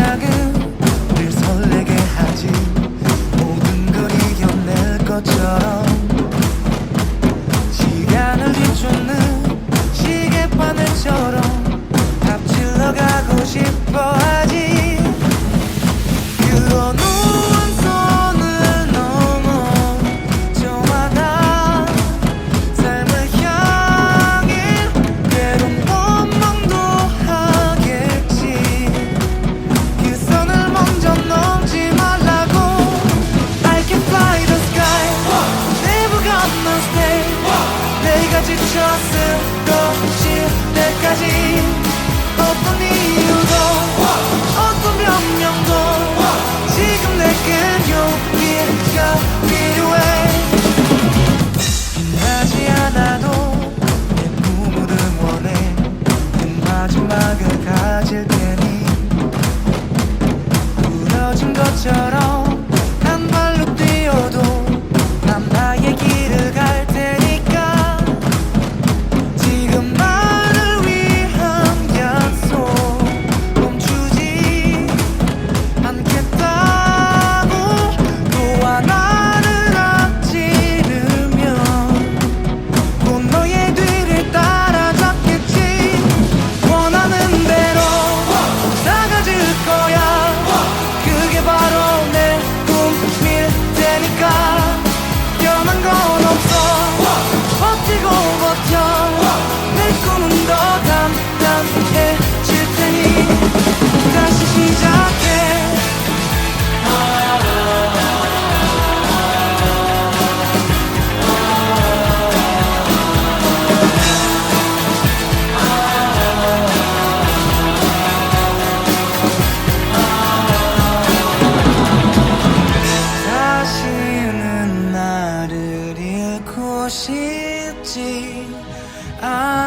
시작은 늘 설레게 하지. 모든 걸 이겨낼 것처럼 Gonna stay 내가 지쳐 쓰러질 때까지. 어떤 이유도 어떤 변명도 지금 내겐 용기가 필요해. 빛나지 않아도 내 꿈을 응원해. 그 마지막을 가질 테니. 부러진 것처럼 싶지 않아